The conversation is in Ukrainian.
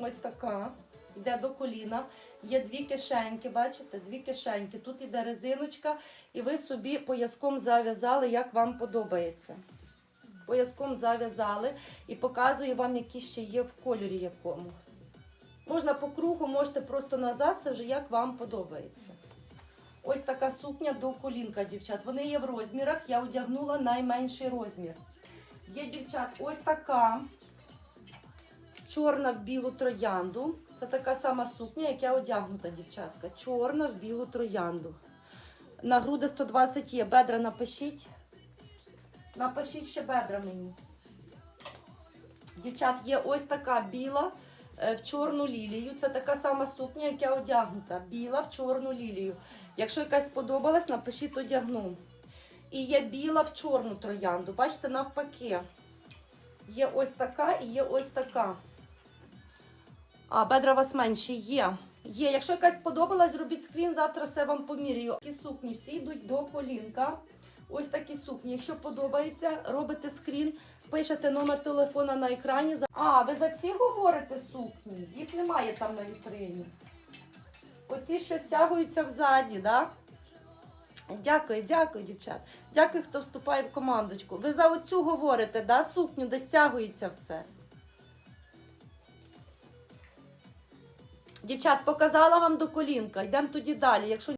Ось така. Йде до коліна. Є дві кишеньки, бачите? Дві кишеньки. Тут іде резиночка, і ви собі пояском зав'язали, як вам подобається. Пояском зав'язали і показую вам, які ще є в кольорі якому. Можна по кругу, можете просто назад, це вже як вам подобається. Ось така сукня до колінка, дівчат. Вони є в розмірах. Я одягнула найменший розмір. Є дівчат, ось така чорна в білу троянду. Це така сама сукня, як я одягнута, дівчатка. Чорна в білу троянду. На груди 120 є. Бедра напишіть. Напишіть ще бедра мені. Дівчат, є ось така біла е, в чорну лілію. Це така сама сукня, як я одягнута. Біла в чорну лілію. Якщо якась сподобалась, напишіть одягну. І є біла в чорну троянду. Бачите, навпаки. Є ось така і є ось така. А, бедра у вас менші є. Є. Якщо якась сподобалась, робіть скрін, завтра все вам поміряю. Такі сукні всі йдуть до колінка. Ось такі сукні. Якщо подобається, робите скрін, пишете номер телефона на екрані. А, ви за ці говорите сукні? Їх немає там на вітрині. Оці ще стягуються взаді, да? Дякую, дякую, дівчат. Дякую, хто вступає в командочку. Ви за оцю говорите, да, сукню, де стягується все. Дівчат, показала вам до колінка. Йдемо тоді далі. Якщо